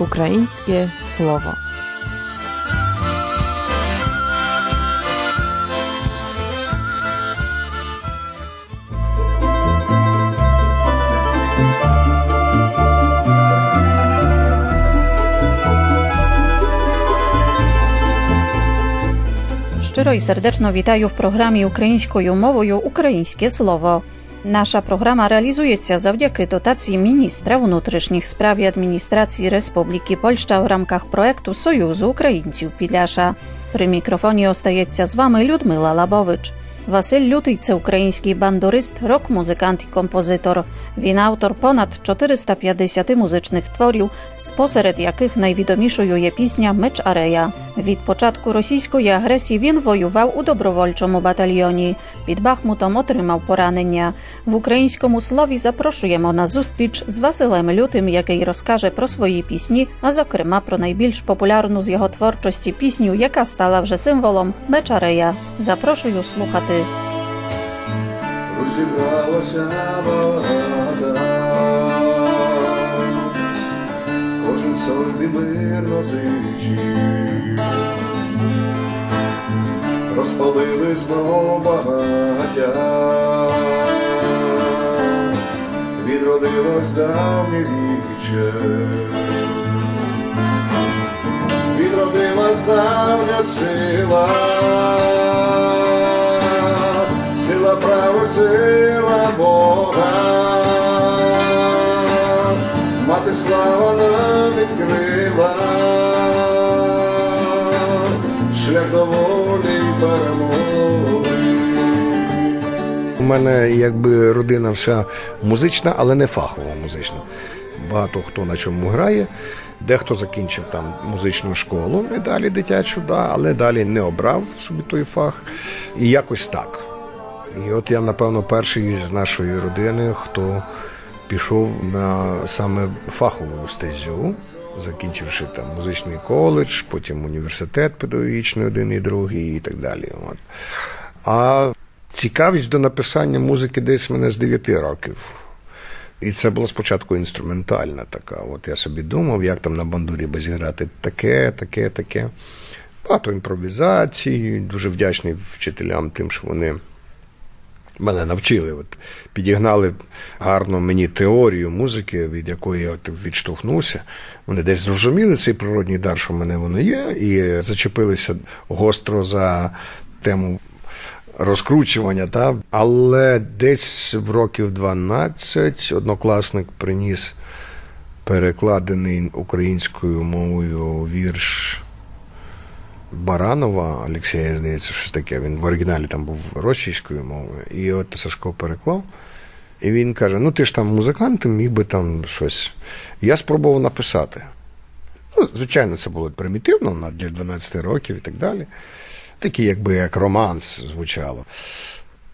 Українське слово. Щиро і сердечно вітаю в програмі українською мовою Українське Наша програма реалізується завдяки дотації міністра внутрішніх справ і адміністрації Республіки Польща в рамках проекту Союзу українців Підляша. При мікрофоні остається з вами Людмила Лабович. Василь Лютий це український бандурист, рок-музикант і композитор. Він автор понад 450 музичних творів, спосеред яких найвідомішою є пісня Меч Арея. Від початку російської агресії він воював у добровольчому батальйоні. Під Бахмутом отримав поранення. В українському слові запрошуємо на зустріч з Василем Лютим, який розкаже про свої пісні, а зокрема про найбільш популярну з його творчості пісню, яка стала вже символом Меч Арея. Запрошую слухати. розібралася собі мирно зичить, розпалили знову багаття, відродилось давнє віче, відродилась давня сила мати слава нам відкрила, шлях до волі перемоги. У мене якби родина вся музична, але не фахова музична. Багато хто на чому грає. Дехто закінчив там музичну школу, не далі дитячу, да, але далі не обрав собі той фах. І якось так. І от я, напевно, перший з нашої родини, хто пішов на саме фахову стезю, закінчивши там музичний коледж, потім університет педагогічний, один і другий, і так далі. От. А цікавість до написання музики десь мене з 9 років. І це була спочатку інструментальна така. От я собі думав, як там на бандурі би зіграти таке, таке, таке. Багато імпровізацій, дуже вдячний вчителям тим, що вони мене навчили. От, Підігнали гарно мені теорію музики, від якої я відштовхнувся. Вони десь зрозуміли цей природній дар, що в мене воно є, і зачепилися гостро за тему розкручування. Та? Але десь в років 12 однокласник приніс перекладений українською мовою вірш. Баранова Олексія, здається, щось таке. Він в оригіналі там був російською мовою. І от Сашко переклав. І він каже: Ну, ти ж там музикант, ти міг би там щось. Я спробував написати. Ну, Звичайно, це було примітивно для 12 років і так далі. Такий, якби як романс звучало.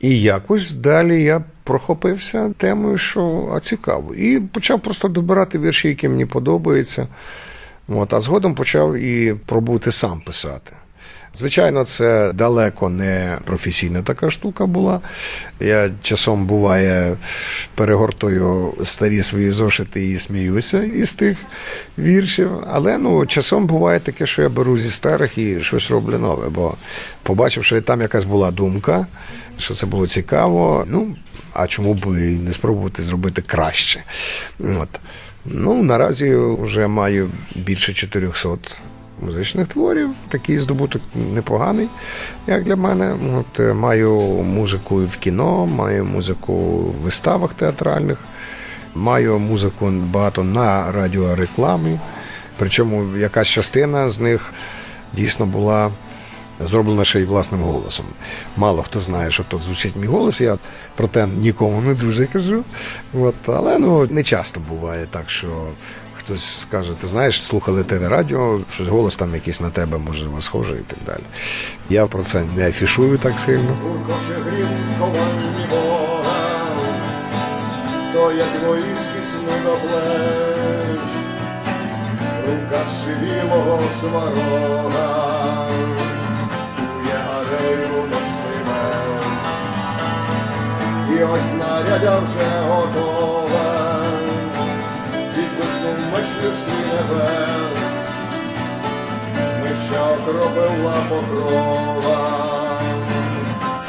І якось далі я прохопився темою, що а цікаво. І почав просто добирати вірші, які мені подобаються. От, а згодом почав і пробувати сам писати. Звичайно, це далеко не професійна така штука була. Я часом буває перегортую старі свої зошити і сміюся із тих віршів. Але ну, часом буває таке, що я беру зі старих і щось роблю нове. Бо побачив, що там якась була думка, що це було цікаво. Ну, а чому б не спробувати зробити краще? От. Ну, наразі вже маю більше 400 музичних творів. Такий здобуток непоганий, як для мене. От е, Маю музику в кіно, маю музику в виставах театральних, маю музику багато на радіорекламі. Причому якась частина з них дійсно була зроблена ще й власним голосом. Мало хто знає, що тут звучить мій голос. Я про те нікому не дуже кажу. От, але ну не часто буває так, що хтось скаже, ти знаєш, слухали те радіо, щось голос там якийсь на тебе може схожий і так далі. Я про це не афішую так сильно. Стоять воїнські сни до плеч, рука шивілого сварога, і ось знарядя вже готове, підпис меч людський небес, меча кропила покрова,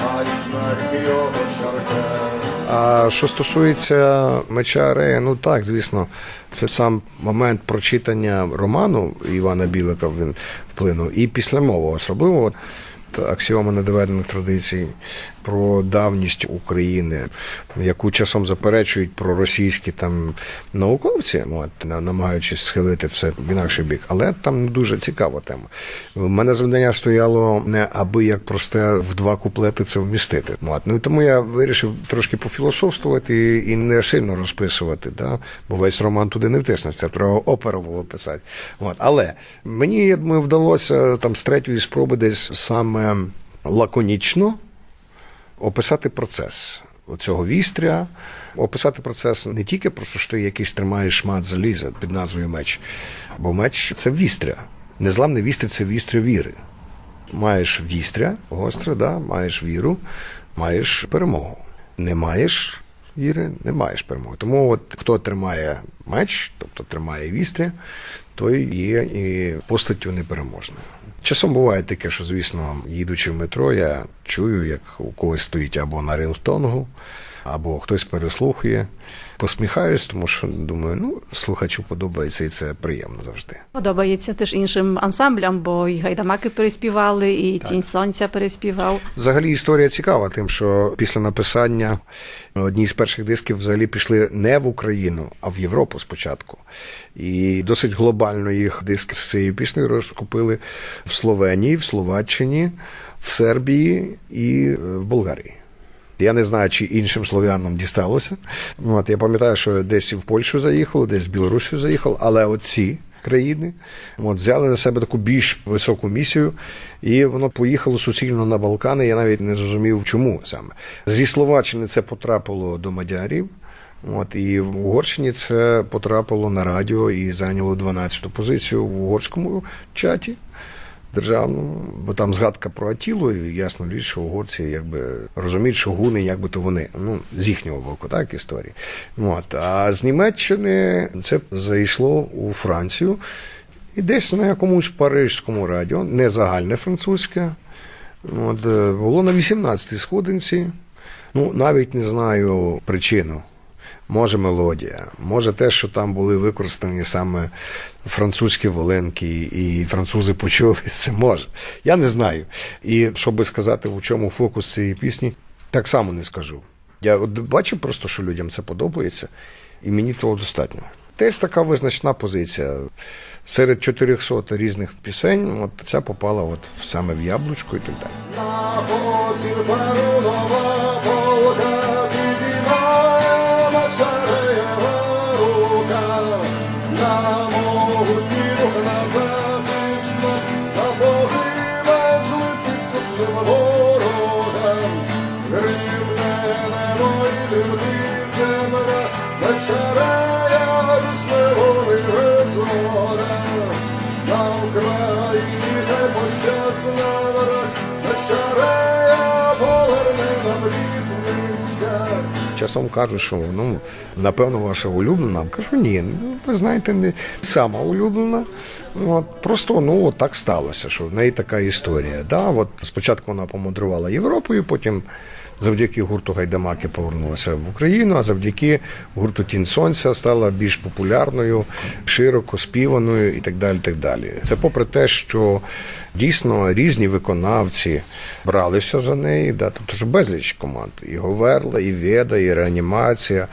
а смерть його шаркет. А що стосується меча Арея, ну так, звісно, це сам момент прочитання роману Івана Білика він вплинув, і післямова особливо. От, аксіома недоведених традицій про давність України, яку часом заперечують про російські там науковці, от, намагаючись схилити все в інакший бік. Але там дуже цікава тема. У мене завдання стояло не аби як просте в два куплети це вмістити. От. Ну тому я вирішив трошки пофілософствувати і не сильно розписувати, да? бо весь роман туди не втиснеться, треба оперу було писати. От. Але мені, я думаю, вдалося там з третьої спроби десь саме лаконічно описати процес цього вістря, описати процес не тільки просто, що ти якийсь тримаєш шмат заліза під назвою меч, бо меч це вістря. Незламне вістря це вістря віри. Маєш вістря, гостре, да, маєш віру, маєш перемогу. Не маєш віри, не маєш перемоги. Тому от хто тримає меч, тобто тримає вістря, той є і постаттю непереможною. Часом буває таке, що, звісно, їдучи в метро, я чую, як у когось стоїть або на рингтонгу, або хтось переслухає. Посміхаюсь, тому що думаю, ну, слухачу подобається і це приємно завжди. Подобається теж іншим ансамблям, бо і гайдамаки переспівали, і Тінь Сонця переспівав. Взагалі історія цікава, тим, що після написання одні з перших дисків взагалі пішли не в Україну, а в Європу спочатку. І досить глобально їх диски з цією піснею розкупили в Словенії, в Словаччині, в Сербії і в Болгарії. Я не знаю, чи іншим слов'янам дісталося. От, я пам'ятаю, що десь в Польщу заїхало, десь в Білорусі заїхало, але оці країни от, взяли на себе таку більш високу місію, і воно поїхало суцільно на Балкани. Я навіть не зрозумів, чому саме. Зі Словаччини це потрапило до мадярів. От, і в Угорщині це потрапило на радіо і зайняло 12-ту позицію в угорському чаті державному, бо там згадка про Атілу, і ясно річ, що угорці якби розуміють, що гуни, якби то вони, ну, з їхнього боку, так, історії. От. А з Німеччини це зайшло у Францію. І десь на якомусь парижському радіо, не загальне французьке, от, е, було на 18-й сходинці. Ну, навіть не знаю причину. Може мелодія, може те, що там були використані саме французькі волинки, і французи почули це може. Я не знаю. І щоб сказати, у чому фокус цієї пісні, так само не скажу. Я от бачу просто, що людям це подобається, і мені того достатньо. Теж така визначна позиція. Серед 400 різних пісень, от ця попала от саме в яблучко і так далі. Часом кажуть, що ну напевно ваша улюблена. Кажу, ні, ви знаєте, не сама улюблена. От просто ну от так сталося, що в неї така історія. Да, от спочатку вона помудрувала Європою, потім. Завдяки гурту Гайдамаки повернулася в Україну, а завдяки гурту Тінь Сонця стала більш популярною, широко співаною і так далі. так далі. Це попри те, що дійсно різні виконавці бралися за неї, да, тобто безліч команд. І Говерла, і Веда, і реанімація,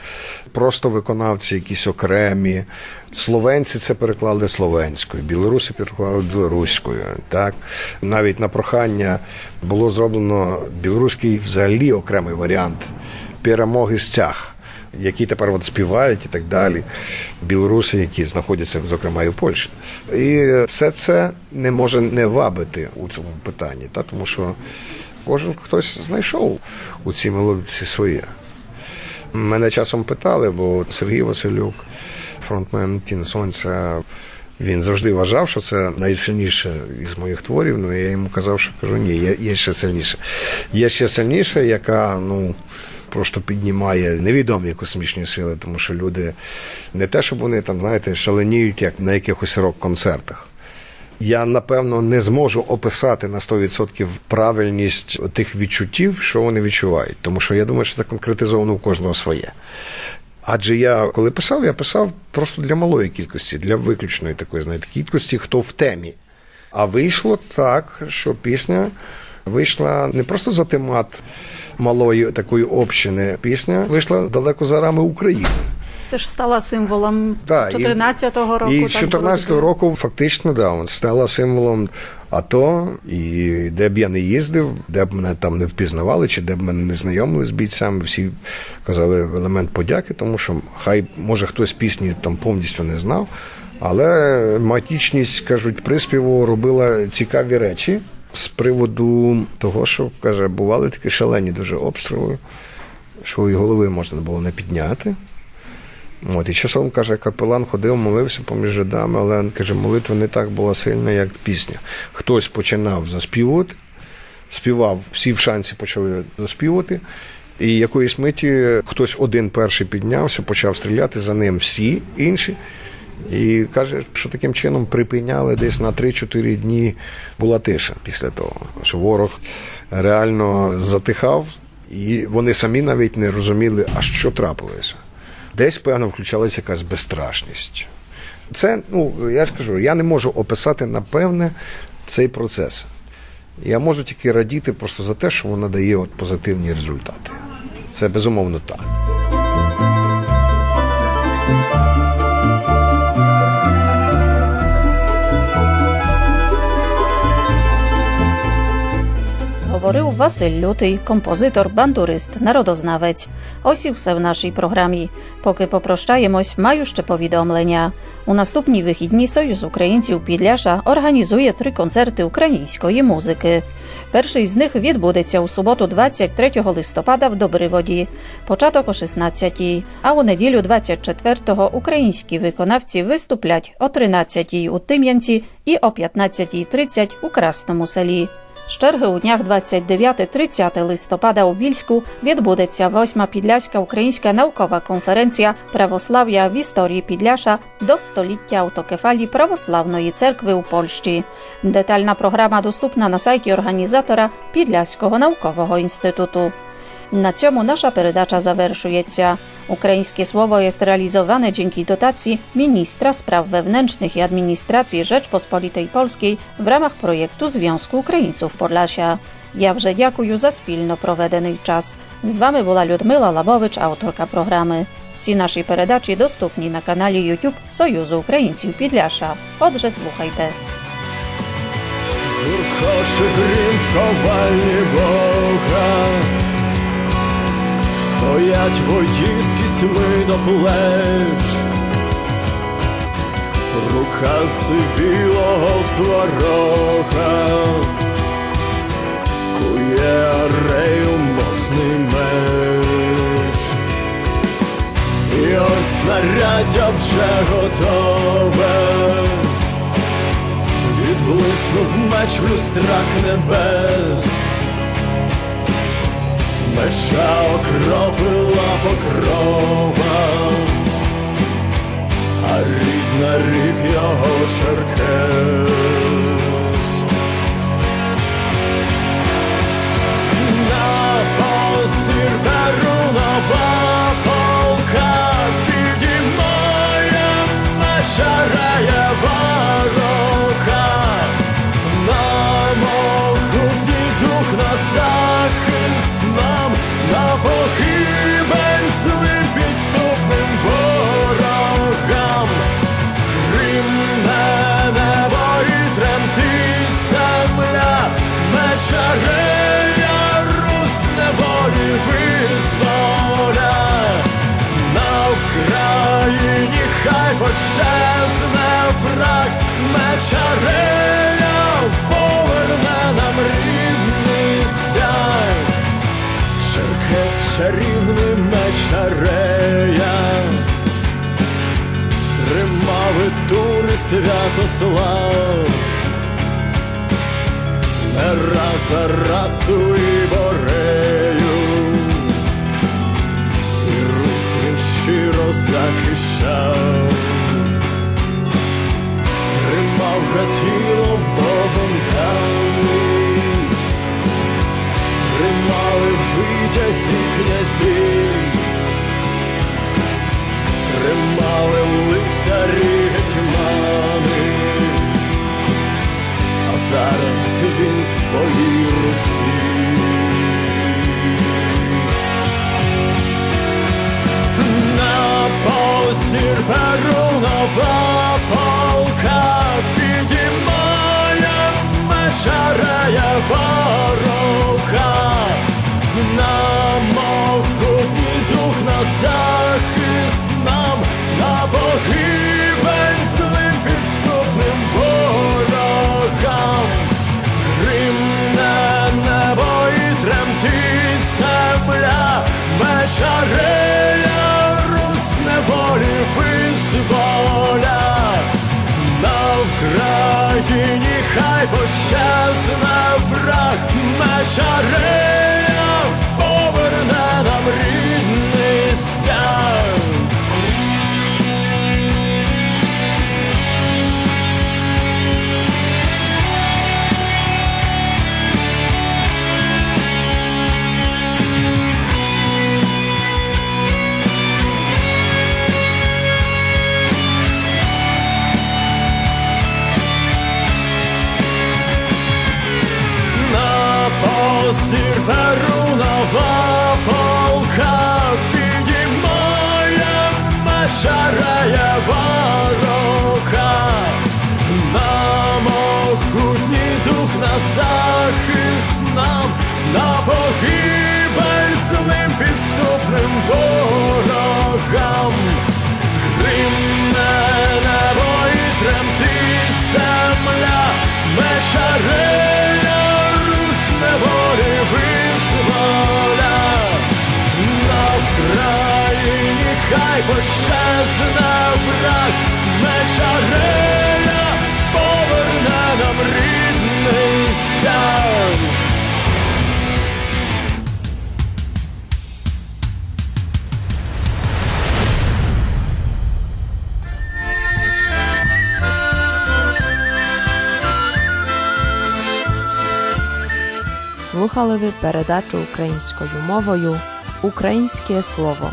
просто виконавці якісь окремі. Словенці це переклали словенською, білоруси переклали білоруською. Так навіть на прохання було зроблено білоруський взагалі окремий варіант перемоги стяг, які тепер от співають і так далі. Білоруси, які знаходяться, зокрема, і в Польщі. І все це не може не вабити у цьому питанні, та тому що кожен хтось знайшов у цій мелодиці своє. Мене часом питали, бо Сергій Василюк, фронтмен Тін Сонця, він завжди вважав, що це найсильніше із моїх творів. Ну я йому казав, що кажу, ні, є, ще сильніше. Є ще сильніше, яка ну просто піднімає невідомі космічні сили, тому що люди не те, щоб вони там, знаєте, шаленіють, як на якихось рок-концертах. Я напевно не зможу описати на 100% правильність тих відчуттів, що вони відчувають, тому що я думаю, що це конкретизовано у кожного своє. Адже я коли писав, я писав просто для малої кількості, для виключної такої, знаєте, кількості, хто в темі. А вийшло так, що пісня вийшла не просто за темат малої такої общини. Пісня вийшла далеко за рами України. Теж стала символом Да, 14-го року. І так, 14-го року фактично да, стала символом АТО, і де б я не їздив, де б мене там не впізнавали, чи де б мене не знайомили з бійцями, всі казали елемент подяки, тому що хай може хтось пісні там повністю не знав, але матічність, кажуть, приспіву робила цікаві речі з приводу того, що каже, бували такі шалені дуже обстріли, що і голови можна було не підняти. От, і часом, каже, капелан ходив, молився поміж рядами, але каже, молитва не так була сильна, як пісня. Хтось починав заспівувати, співав, всі в шансі почали заспівати. І якоїсь миті хтось один перший піднявся, почав стріляти, за ним всі інші. І каже, що таким чином припиняли десь на 3-4 дні була тиша після того, що ворог реально затихав, і вони самі навіть не розуміли, а що трапилося. Десь, певно, включалася якась безстрашність. Це, ну, я ж кажу, я не можу описати напевне цей процес. Я можу тільки радіти просто за те, що воно дає от позитивні результати. Це безумовно так. Говорив Василь Лютий, композитор, бандурист, народознавець. Ось і все в нашій програмі. Поки попрощаємось, маю ще повідомлення. У наступні вихідні Союз українців Підляша організує три концерти української музики. Перший з них відбудеться у суботу, 23 листопада в Добриводі, початок о 16-й, а у неділю 24-го українські виконавці виступлять о 13-й у Тим'янці і о 15.30 у Красному селі. З у днях 29-30 листопада у Більську відбудеться восьма підляська українська наукова конференція православ'я в історії Підляша до століття автокефалії Православної церкви у Польщі. Детальна програма доступна на сайті організатора Підляського наукового інституту. Na цьому nasza передача завершується. Українське слово jest realizowane dzięki dotacji Ministra Spraw Wewnętrznych i Administracji Rzeczpospolitej Polskiej w ramach projektu Związku Українців Podlasia. Я вже дякую за спільно проведений час. З вами була Людмила Лабович, авторка програми. Всі наші передачі доступні на каналі YouTube Союзу Українців Підляша. Отже, слухайте. Гуркоче грім в ковальні Бога, стоять войські сьми до плеч, рука сивілого сварога, кує арею моцний меч. І ось снаряддя вже готове. Відблиснув меч в люстрах небес, меча окропила покрова, а рідна рік його черкес. На щезне брак Мечереля поверне нам рідний стяг, Черкес чарівний мечерея, Тримав тури турі святослав, не раз рату і борею, і Русь він щиро захищав. I'll get you. час на враг на шари. Найпощасна брак Мечареля поверне нам рідний стан. Слухали ви передачу українською мовою Українське слово.